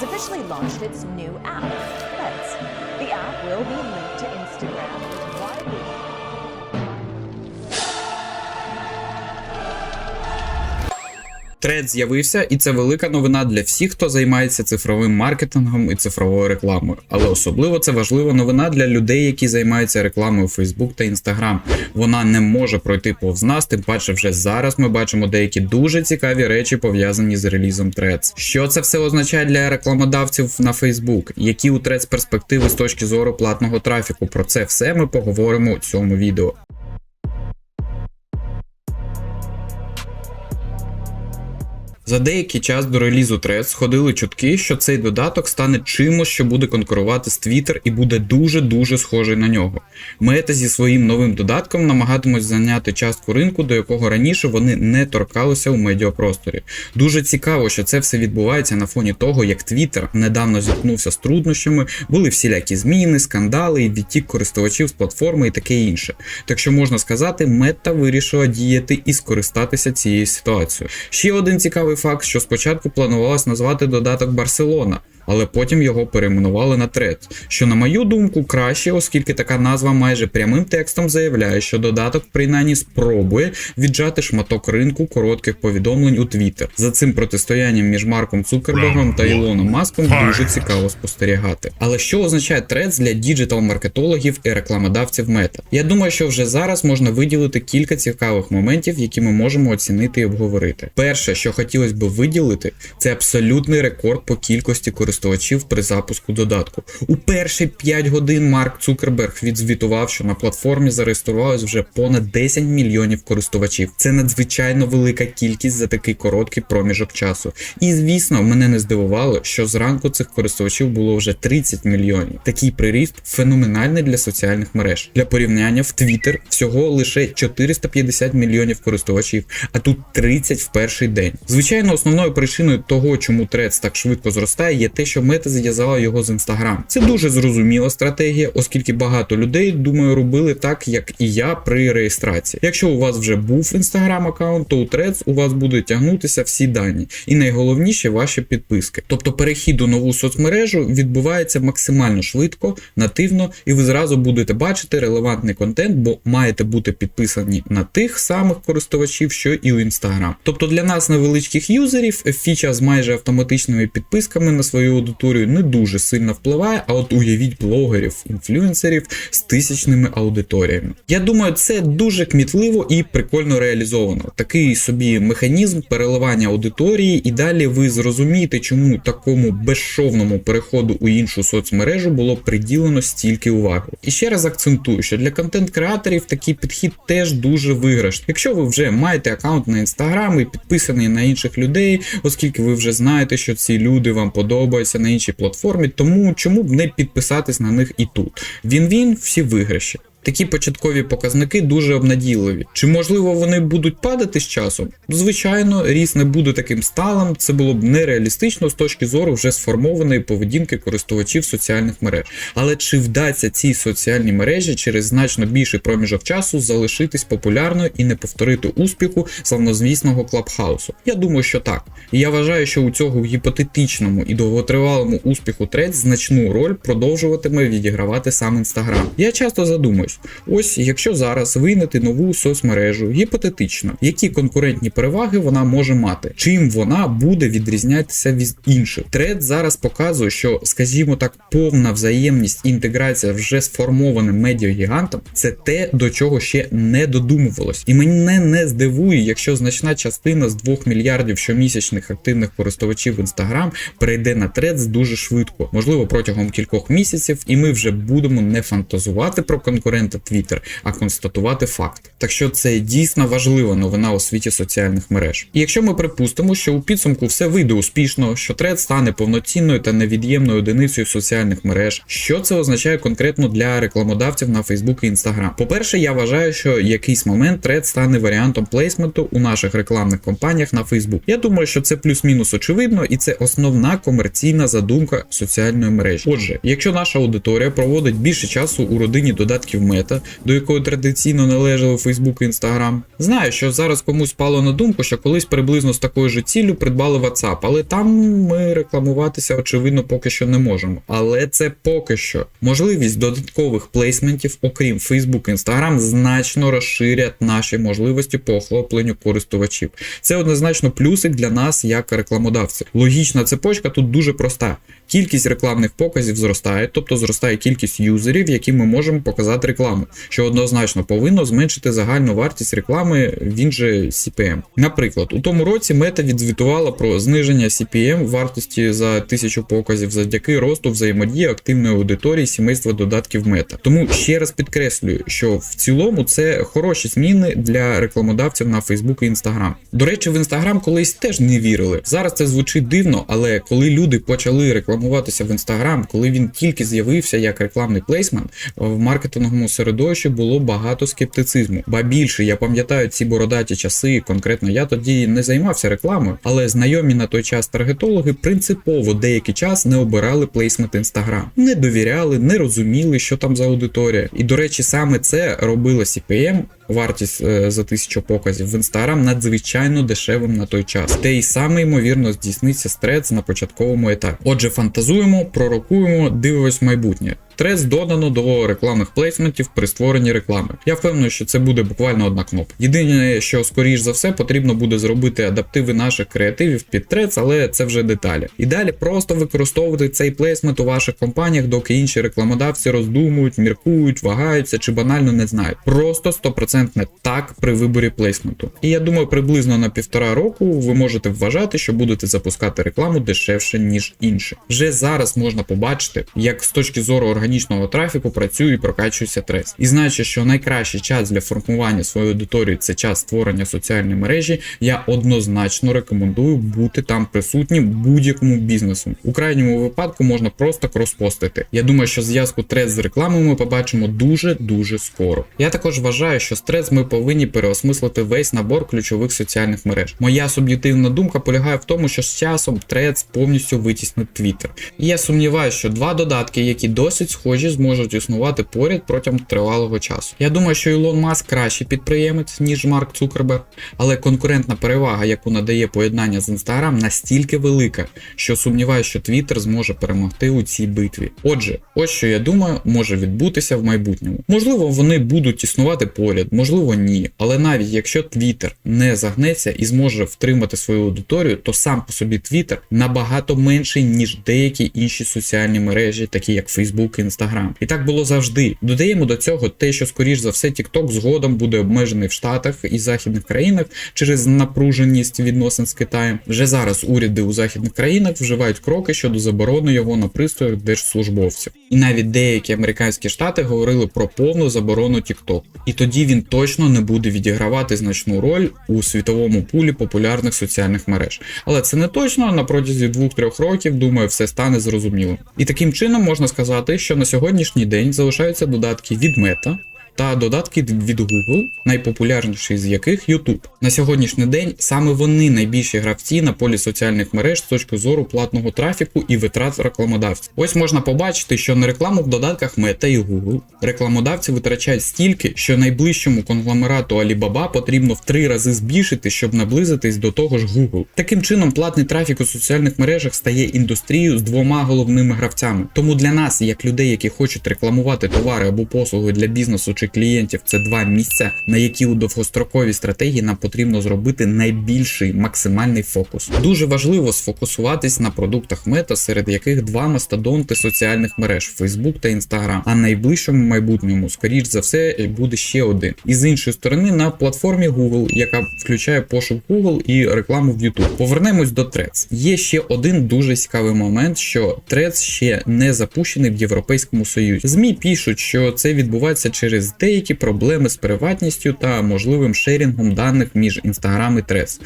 has officially launched its new app, Threads. The app will be linked to Instagram Тред з'явився, і це велика новина для всіх, хто займається цифровим маркетингом і цифровою рекламою. Але особливо це важлива новина для людей, які займаються рекламою Facebook та Instagram. Вона не може пройти повз нас, тим паче вже зараз ми бачимо деякі дуже цікаві речі пов'язані з релізом Threads. Що це все означає для рекламодавців на Facebook? Які у Threads перспективи з точки зору платного трафіку? Про це все ми поговоримо у цьому відео. За деякий час до релізу Threads сходили чутки, що цей додаток стане чимось, що буде конкурувати з Twitter і буде дуже-дуже схожий на нього. Мета зі своїм новим додатком намагатимуть зайняти частку ринку, до якого раніше вони не торкалися у медіапросторі. Дуже цікаво, що це все відбувається на фоні того, як Twitter недавно зіткнувся з труднощами, були всілякі зміни, скандали, і відтік користувачів з платформи і таке інше. Так що можна сказати, мета вирішила діяти і скористатися цією ситуацією. Ще один цікавий факт, що спочатку планувалось назвати додаток Барселона. Але потім його перейменували на Threads, що на мою думку краще, оскільки така назва майже прямим текстом заявляє, що додаток принаймні спробує віджати шматок ринку коротких повідомлень у Twitter. За цим протистоянням між Марком Цукербергом та Ілоном Маском дуже цікаво спостерігати. Але що означає Threads для діджитал-маркетологів і рекламодавців мета? Я думаю, що вже зараз можна виділити кілька цікавих моментів, які ми можемо оцінити і обговорити. Перше, що хотілося б виділити, це абсолютний рекорд по кількості користувачів при запуску додатку. У перші 5 годин Марк Цукерберг відзвітував, що на платформі зареєструвалось вже понад 10 мільйонів користувачів. Це надзвичайно велика кількість за такий короткий проміжок часу. І звісно, мене не здивувало, що зранку цих користувачів було вже 30 мільйонів. Такий приріст феноменальний для соціальних мереж. Для порівняння в Twitter всього лише 450 мільйонів користувачів, а тут 30 в перший день. Звичайно, основною причиною того, чому Threads так швидко зростає, є те, що мета зв'язала його з Instagram. Це дуже зрозуміла стратегія, оскільки багато людей, думаю, робили так, як і я при реєстрації. Якщо у вас вже був Instagram аккаунт, то у Threads у вас будуть тягнутися всі дані, і найголовніше ваші підписки. Тобто перехід у нову соцмережу відбувається максимально швидко, нативно, і ви зразу будете бачити релевантний контент, бо маєте бути підписані на тих самих користувачів, що і у Instagram. Тобто для нас, невеличких юзерів, фіча з майже автоматичними підписками на свою аудиторію не дуже сильно впливає, а от уявіть блогерів, інфлюенсерів з тисячними аудиторіями. Я думаю, це дуже кмітливо і прикольно реалізовано. Такий собі механізм переливання аудиторії, і далі ви зрозумієте, чому такому безшовному переходу у іншу соцмережу було приділено стільки уваги. І ще раз акцентую, що для контент-креаторів такий підхід теж дуже виграшний. Якщо ви вже маєте аккаунт на інстаграм і підписаний на інших людей, оскільки ви вже знаєте, що ці люди вам подобаються на іншій платформі, тому чому б не підписатись на них і тут? Він-він, всі виграші. Такі початкові показники дуже обнадійливі. Чи можливо вони будуть падати з часом? Звичайно, ріст не буде таким сталим, це було б нереалістично з точки зору вже сформованої поведінки користувачів соціальних мереж. Але чи вдасться цій соціальній мережі через значно більший проміжок часу залишитись популярною і не повторити успіху славнозвісного клабхаусу? Я думаю, що так. І я вважаю, що у цього гіпотетичному і довготривалому успіху Threads значну роль продовжуватиме відігравати сам інстаграм. Я часто задумуюсь, ось якщо зараз вийнати нову соцмережу, гіпотетично, які конкурентні переваги вона може мати, чим вона буде відрізнятися від інших. Threads зараз показує, що, скажімо так, повна взаємність і інтеграція вже сформованим медіагігантом це те, до чого ще не додумувалось. І мене не здивує, якщо значна частина з 2 мільярдів щомісячних активних користувачів Instagram перейде на Threads дуже швидко, можливо, протягом кількох місяців, і ми вже будемо не фантазувати про конкурента Twitter, а констатувати факт. Так що це дійсно важлива новина у світі соціальних мереж. І якщо ми припустимо, що у підсумку все вийде успішно, що Threads стане повноцінною та невід'ємною одиницею соціальних мереж, що це означає конкретно для рекламодавців на Facebook і Instagram? По-перше, я вважаю, що якийсь момент Threads стане варіантом плейсменту у наших рекламних кампаніях на Facebook. Я думаю, що це плюс-мінус очевидно, і це основна комерційна задумка соціальної мережі. Отже, якщо наша аудиторія проводить більше часу у родині додатків Мета, до якої традиційно належали Facebook і Instagram. Знаю, що зараз комусь спало на думку, що колись приблизно з такою ж ціллю придбали WhatsApp, але там ми рекламуватися очевидно поки що не можемо. Але це поки що. Можливість додаткових плейсментів, окрім Facebook і Instagram, значно розширять наші можливості по охопленню користувачів. Це однозначно плюсик для нас як рекламодавців. Логічна цепочка тут дуже проста. Кількість рекламних показів зростає, тобто зростає кількість юзерів, яким ми можемо показати рекламу, що однозначно повинно зменшити загальну вартість реклами, він же CPM. Наприклад, у тому році мета відзвітувала про зниження CPM вартості за тисячу показів завдяки росту взаємодії активної аудиторії сімейства додатків мета. Тому ще раз підкреслюю, що в цілому це хороші зміни для рекламодавців на Facebook і Instagram. До речі, в Instagram колись теж не вірили. Зараз це звучить дивно, але коли люди почали рекламуватися в Instagram, коли він тільки з'явився як рекламний плейсмент, в маркетинговому середовищі було багато скептицизму. Ба більше я пам'ятаю ці бородаті часи. Конкретно я тоді не займався рекламою, але знайомі на той час таргетологи принципово деякий час не обирали плейсмент Instagram. не довіряли, не розуміли, що там за аудиторія. І до речі, саме це робило CPM вартість е, за тисячу показів в Instagram надзвичайно дешевим на той час. Те й саме ймовірно здійсниться Threads на початковому етапі. Отже, фантазуємо, пророкуємо, дивимось майбутнє. Threads додано до рекламних плейсментів при створенні реклами. Я впевнений, що це буде буквально одна кнопка. Єдине, що скоріш за все потрібно буде зробити адаптиви наших креативів під Threads, але це вже деталі. І далі просто використовувати цей плейсмент у ваших компаніях, доки інші рекламодавці роздумують, міркують, вагаються чи банально не знають. Просто 100% так при виборі плейсменту. І я думаю, приблизно на півтора року ви можете вважати, що будете запускати рекламу дешевше ніж інші. Вже зараз можна побачити, як з точки зору органічного трафіку працює і прокачується трес. І знаючи, що найкращий час для формування своєї аудиторії це час створення соціальної мережі, я однозначно рекомендую бути там присутнім будь-якому бізнесу. У крайньому випадку можна просто кроспостити. Я думаю, що зв'язку трес з рекламою ми побачимо дуже дуже скоро. Я також вважаю, що з трес ми повинні переосмислити весь набор ключових соціальних мереж. Моя суб'єктивна думка полягає в тому, що з часом трец повністю витіснить Twitter. І я сумніваюся, що два додатки, які досить схожі, зможуть існувати поряд протягом тривалого часу. Я думаю, що Ілон Маск кращий підприємець, ніж Марк Цукерберг, але конкурентна перевага, яку надає поєднання з Instagram, настільки велика, що сумніваюся, що Twitter зможе перемогти у цій битві. Отже, ось що я думаю, може відбутися в майбутньому. Можливо, вони будуть існувати поряд, можливо, ні. Але навіть якщо Twitter не загнеться і зможе втримати свою аудиторію, то сам по собі Twitter набагато менший, ніж деякі інші соціальні мережі, такі як Facebook і Instagram. І так було завжди. Додаємо до цього те, що скоріш за все TikTok згодом буде обмежений в Штатах і західних країнах через напруженість відносин з Китаєм. Вже зараз уряди у західних країнах вживають кроки щодо заборони його на пристроях держслужбовців. І навіть деякі американські штати говорили про повну заборону TikTok. І тоді він точно не буде відігравати значну роль у світовому пулі популярних соціальних мереж. Але це не точно на протязі 2-3 років, думаю, все стане зрозумілим. І таким чином можна сказати, що на сьогоднішній день залишаються додатки від Meta, та додатки від Google, найпопулярніший з яких YouTube. На сьогоднішній день саме вони найбільші гравці на полі соціальних мереж з точки зору платного трафіку і витрат рекламодавців. Ось можна побачити, що на рекламу в додатках Meta і Google рекламодавці витрачають стільки, що найближчому конгломерату Alibaba потрібно в три рази збільшити, щоб наблизитись до того ж Google. Таким чином, платний трафік у соціальних мережах стає індустрією з двома головними гравцями. Тому для нас, як людей, які хочуть рекламувати товари або послуги для бізнесу чи клієнтів, це два місця, на які у довгостроковій стратегії нам потрібно зробити найбільший максимальний фокус. Дуже важливо сфокусуватись на продуктах мета, серед яких два мастодонти соціальних мереж Facebook та Instagram. А найближчому майбутньому, скоріш за все, буде ще один. І з іншої сторони, на платформі Google, яка включає пошук Google і рекламу в YouTube. Повернемось до Threads. Є ще один дуже цікавий момент, що Threads ще не запущений в Європейському Союзі. ЗМІ пишуть, що це відбувається через деякі проблеми з приватністю та можливим шерінгом даних між Instagram і Threads.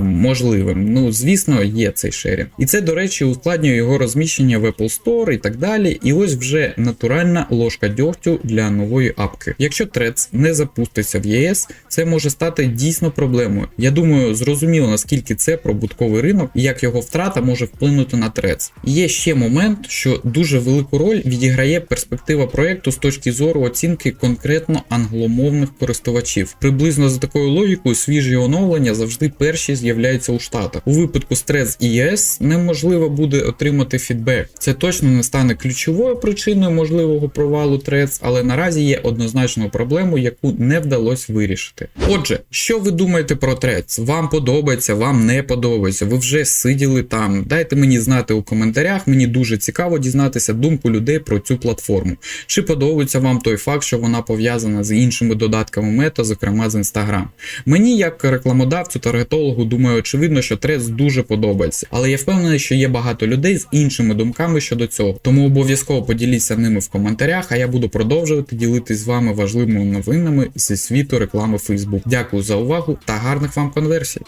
Можливим. Ну, звісно, є цей шерінг. І це, до речі, ускладнює його розміщення в Apple Store і так далі. І ось вже натуральна ложка дьогтю для нової апки. Якщо Threads не запуститься в ЄС, це може стати дійсно проблемою. Я думаю, зрозуміло наскільки це прибутковий ринок і як його втрата може вплинути на Threads. Є ще момент, що дуже велику роль відіграє перспектива проекту з точки зору оцінки конкретно англомовних користувачів. Приблизно за такою логікою, свіжі оновлення завжди перші з'являються у Штатах. У випадку Threads ЄС неможливо буде отримати фідбек. Це точно не стане ключовою причиною можливого провалу Threads, але наразі є однозначною проблемою, яку не вдалося вирішити. Отже, що ви думаєте про Threads? Вам подобається, вам не подобається? Ви вже сиділи там? Дайте мені знати у коментарях. Мені дуже цікаво дізнатися думку людей про цю платформу. Чи подобається вам той факт, що вона пов'язана з іншими додатками мета, зокрема з Instagram? Мені, як рекламодавцю таргетологу, думаю, очевидно, що трес дуже подобається, але я впевнений, що є багато людей з іншими думками щодо цього. Тому обов'язково поділіться ними в коментарях, а я буду продовжувати ділитись з вами важливими новинами зі світу реклами Facebook. Дякую за увагу та гарних вам конверсій.